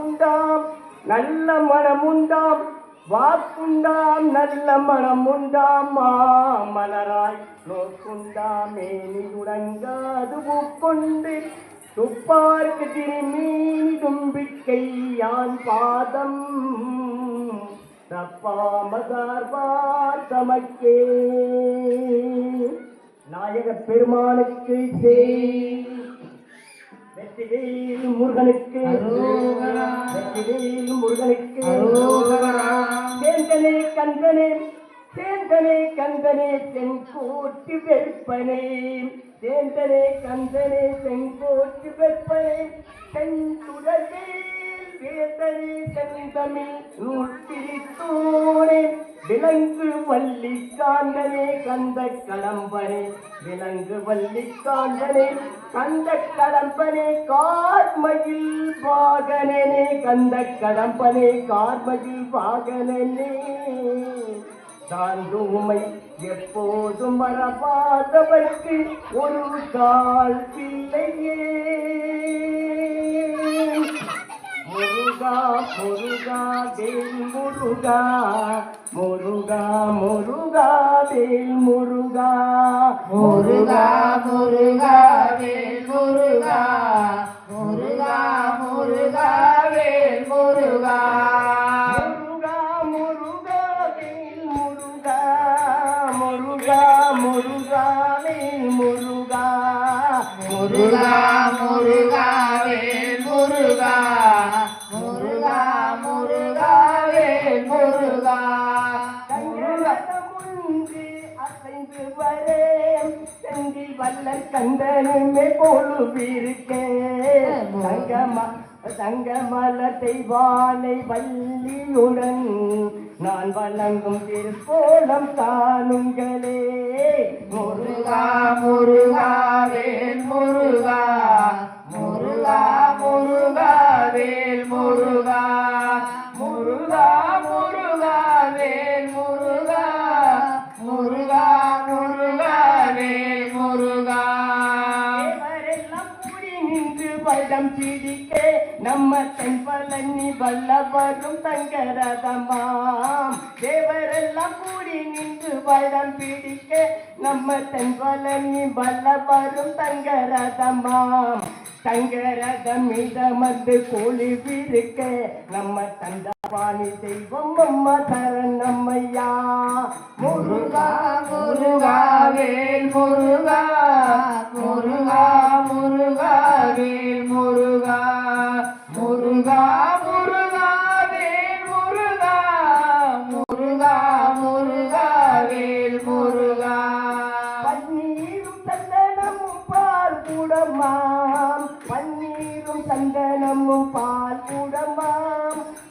வாக்குண்டாம் நல்ல மனம் உண்டாம் வாக்குண்டாம் நல்ல மனம் உண்டாம் மலராய் நோக்குண்டாம் மேனி கொண்டு துப்பார்க்கு திருமீனி தும்பிக்கை யான் பாதம் தப்பாமதார்வார் தமக்கே. நாயக பெருமானுக்கு செய் வெற்றிவேல் முருகனுக்கு. வெற்றிவேல் முருகனுக்கு. சேந்தனே கந்தனே சேந்தனே கந்தனே செங்கோட்டு வெப்பனே சேந்தனே கந்தனே செங்கோட்டு வெப்பனே செந்துடலே வேதனே செந்தமிழ் நூல் பிரித்தோனே விலங்கு வள்ளி காந்தனே கந்த கடம்பனே விலங்கு வள்ளி காந்தனே கந்த கடம்பனே கார்மகில் பாகனே கந்த கடம்பனே கார்மகில் பாகனே தாந்தூமை எப்போதும் மரபாதவர்க்கு ஒரு கால் பிள்ளையே. முருகா முருகா வேல் முருகா. முருகா முருகா வேல் முருகா. முருகா முருகா வேல் முருகா. முருகா முருகா வேல் முருகா. முருகா முருகா வேல் முருகா. முருகா முருகா கந்தனுமே கொழுவிருக்கேன் தங்கமா தங்கமலத்தை வாழை வள்ளியுடன் நான் வணங்கும் திருக்கோலம் காணுங்களே. முருகா முருகா வேல் முருகா. முருகா முருகா வேல் நின்று பிடிக்க நம்ம தென்பழனி வல்லவரும் தங்கரதமாம். தேவரெல்லாம் கூடி நின்று படம் பிடிக்க நம்ம தென்பழனி வல்லவரும் தங்கரதமாம். தங்கரதம் மிதமந்து கொழுவிருக்க நம்ம தந்த வாணி தெய்வம் அம்மா சரணம்மையா முருகா முருகா வேல் முருகா. முருகா முருகா வேல் முருகா. முருகா முருகா வேல் முருகா. முருகா முருகா வேல் முருகா. பன்னீரும் சந்தனமும் பால் கூடமா பன்னீரும் சந்தனமும் பால் கூடமா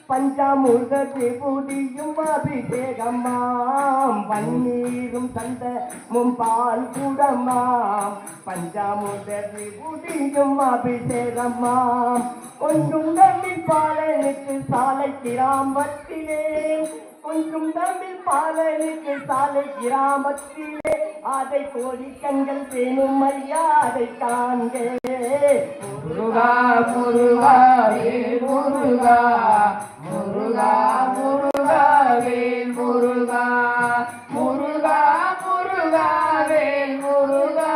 பஞ்சாமுக விபூதியும் அபிஷேகமாம். பன்னீரும் சந்தமும் பால் கூடமாம். பஞ்சாமுக விபூதியும் அபிஷேகமாம். கொஞ்சம் தம்பி பாலனுக்கு சாலை கிராமத்திலே கொஞ்சம் தம்பி பாலனுக்கு சாலை கிராமத்திலே அதை கோடி கண்கள் வேணும் மரியாதை அதை முருகா முருகா முருகா. முருகா முருகா வேல் முருகா. முருகா முருகா வேல் முருகா முருகா.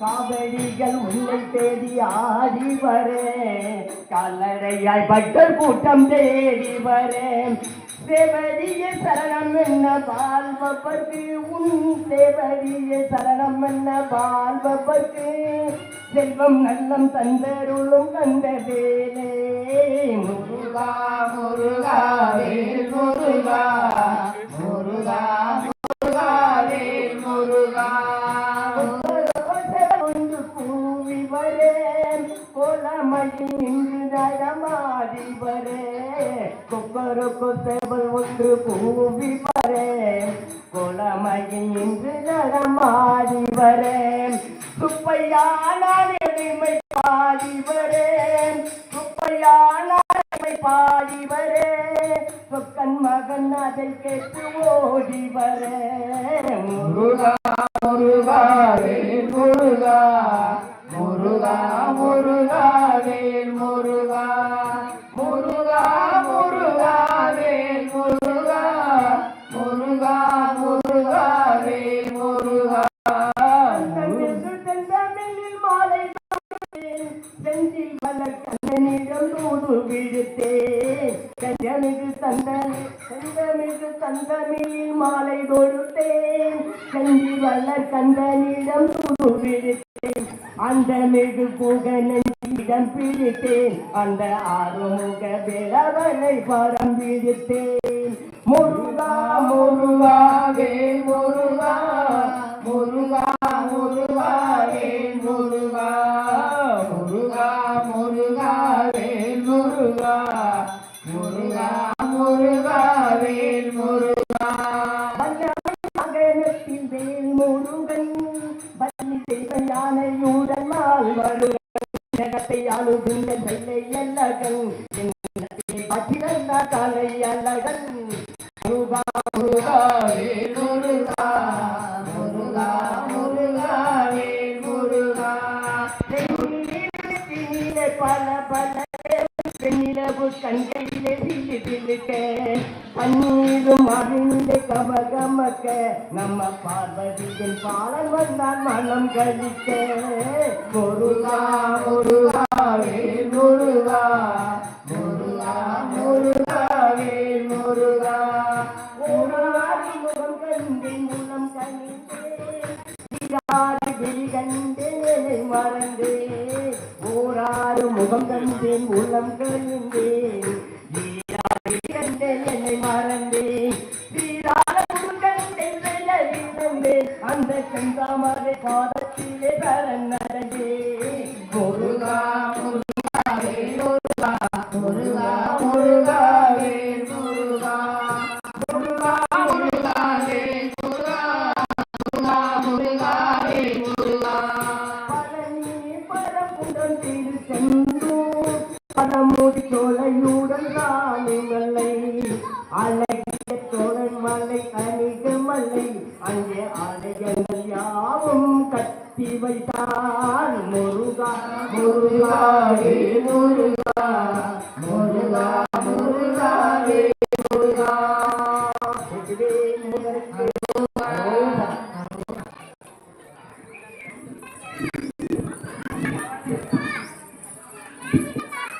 காவடிகள் காவேரிகள் உன்னை தேடி ஆடி வரேன் கால்நடையாய் பட்டர் கூட்டம் தேடி வரேன் சேவடிய சரணம் என்ன வாழ்வப்பற்கு உன் சேவடிய சரணம் என்ன வாழ்வப்பற்கு செல்வம் நல்லம் தந்தருளும் கந்தவேலே முருகா முருகா. ஒன்று கூவி வரேன் கோலமணி நின்று நடமாடி வரேன் சுப்பையா எளிமை பாடி வரேன் சுப்பையா நான் பாடி வரே. சொக்கன் மகன் அதை கேட்டு ஓடி வரே. முருகா முருகா முருகா. முருகா முருகா வேல் முருகா. தூது கஞ்சமிகு செந்தமிகு கஞ்சமிகு செந்தமிகு தந்தமிழில் மாலை தொடுத்தேன் கஞ்சி வளர் கந்தனிடம் தூது விடுத்தேன். அந்த மிகு புகனிடம் பிடித்தேன். அந்த ஆறுமுக விளவனை பரம் பிடித்தேன் முருகா முருகாவே முருகா முருகா முருகா. அல்லகன் கலை அல்லகன் முருகா முருகா முருகா முருகா முருகா முருகா பல பல பெண்ணிலவு கண்களிலே பன்னீரும் அறிந்து நம்ம பார்வதியின் பாலன் வந்தான் மனம் கழிக்க. முகம் கண்டேன் உள்ளம் கண்டேன். என்னை மறந்தேன்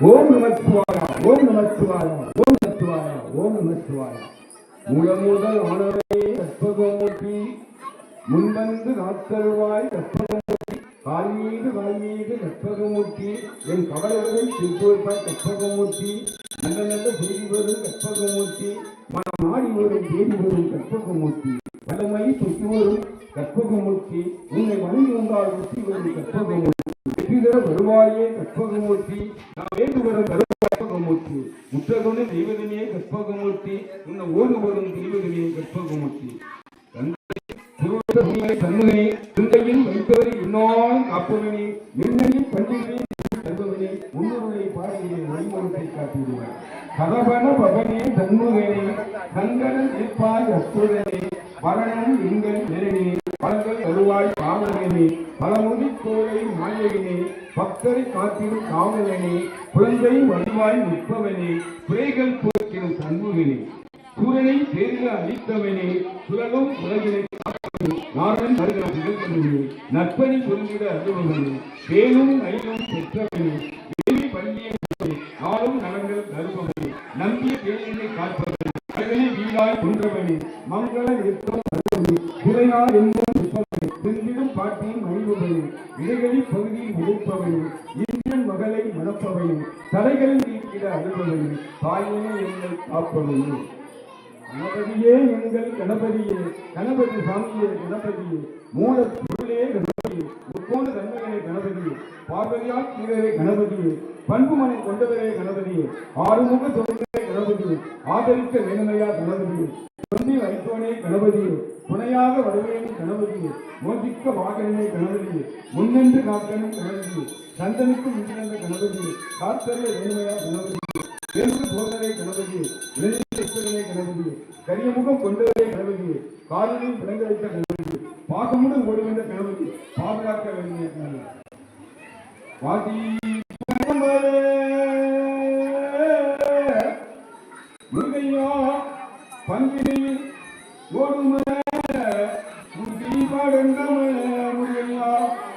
ஓம் நமச்சிவாய ஓம் நமச்சிவாய ஓம் நமச்சிவாய ஓம் நமச்சிவாய மூலமுதல் ஆனவரே கற்பகமூர்த்தி முன்வந்து நாட்கருவாய் கற்பகமூர்த்தி கால் மீது வாய் மீது கற்பகமூர்த்தி என் கவலைகளை திருப்பூர்பாய் கற்பகமூர்த்தி நல்ல நல்ல செய்தி வரும் கற்பகமூர்த்தி மனம் ஆடி வரும் தேடி வரும் கற்பகமூர்த்தி வல்லமை சுற்றி வரும் கற்பகமூர்த்தி உன்னை வணங்கி வந்தால் வெற்றி வரும் கற்பகமூர்த்தி வெற்றிதர வருவாயே கற்பகமூர்த்தி. நான் வேண்டுவர கற்பகமூர்த்தி முற்றகொண்டு தெய்வதனே கற்பகமூர்த்தி. உன்னை ஓடு வரும் தெய்வதனே கற்பகமூர்த்தி. தந்தை சிந்தையில் வைத்தவரை இன்னும் காப்பவனே. மின்னணி பண்டிகை தருபவனே. முன்னோருடைய பாடலிலே வழிமுறை காட்டிடுவார். கதவன பவனே தன்முகனே. கங்கணன் நிற்பாய் அற்புதனே வரணம் எங்கள் நிறனே பக்தரை காவலனே குழந்தை வடிவாய் நிற்பவனே குறைகள் போக்கிடும் தன்முகனே சூரனை தேர்க அளித்தவனே சுழலும் உலகினை நாடன் வருகிற நற்பணி பொருந்திட அருள்வனே வேலும் நைலும் பெற்றவனே. நீக்கிட அழுபவனே தாயினை என்னை கணபதியே எங்கள் கணபதியே கணபதி சாமியே கணபதியே மூல பொருளே கணபதியே முக்கோண தன்மையே கணபதியே பார்வதியால் கீழே கணபதியே பண்புமனை கொண்டவரே கணபதியே ஆறுமுக தொழிலே கணபதியே ஆதரிக்க வேணுமையா கணபதியே சொல்லி வைத்தோனே கணபதியே துணையாக வருவேன் கணபதியே மோதிக்க வாகனே கணபதியே முன்னென்று காக்கணும் கணபதியே சந்தனுக்கு முன்னிருந்த கணபதியே காத்தரிய வேணுமையா கணபதியே. வேறு சோதனை கணபதி இளைஞரை கணபதி கரியமுகம் கொண்டவரே கணபதி காலையில் விளங்க வைத்த கணபதி பாகமுடன் ஓடுகின்ற கணபதி பாதுகாக்க வேண்டிய கணபதி. வாதி முருகையா பங்கினி ஓடும முருகையா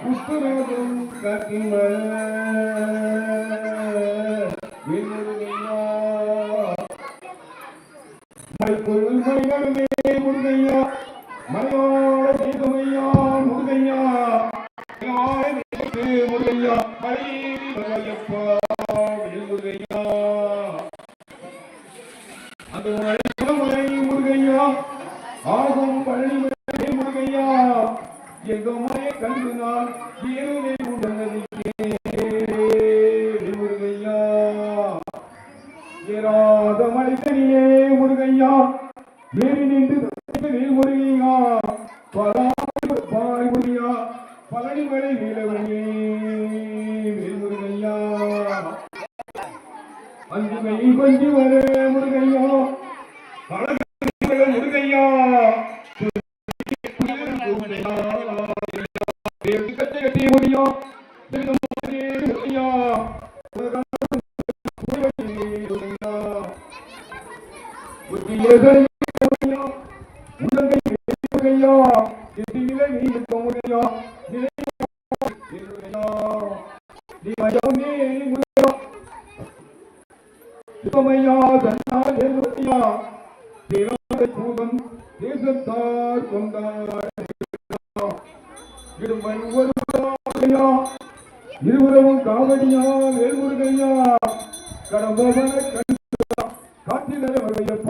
உத்தரவும் கத்திமல முருகையா மலையோட தீபமையா முருகையா மலையோட தீபத்து முருகையா மலையேறி மலையப்பா முருகையா அந்த மலை முருகையா ஆகும் பழனி முருகையா. எங்க மலையை கண்டு நான் ஏழுனை உடனடிக்கே Gracias.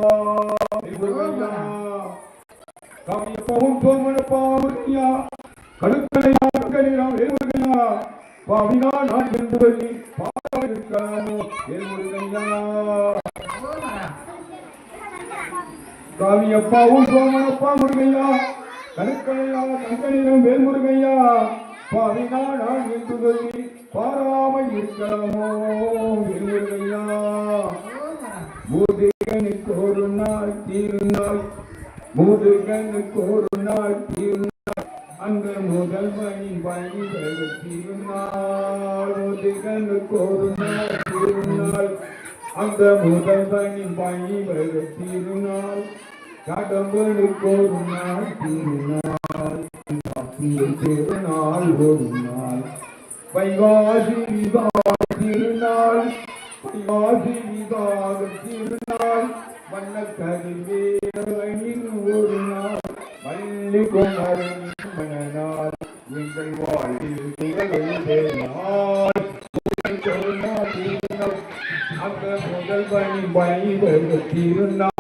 வருகையப்பா வேல்முருகையா காவியப்பாவும் சோமனப்பா முருகையா கடுக்கலையா கடுக்கலையா வேல்முருகையா பாவினா நான் என்று சொல்லி பாவிருக்காமோ வேல்முருகையா காவியப்பாவும் சோமனப்பா முருகையா கருக்கலையா கங்கனிடம் வேல்முருகையா பாவினா நான் என்று சொல்லி பாராமல் இருக்கலாமோ வேல்முருகையா முதுகனுக்கு ஒரு நாள் திருநாள் முதுகனுக்கு ஒரு நாள் திருநாள் அந்த முதல் மணி வழிவர திருநாள் முதுகனுக்கு ஒரு நாள் திருநாள் அந்த முதல் மணி வழிவர திருநாள் கடவுளுக்கு ஒரு நாள் திருநாள் திருநாள் ஒரு நாள் வைகாசி திருநாள் வைகாசி விவாக திருநாள் வண்ணக்கதிர்வேணின் ஒரு நாள் மல்லி குமரன் மணநாள் எங்கள் வாழ்வில் திகழ்ந்த நாள். திருநாள் அந்த முதல் பணி வைவக திருநாள்.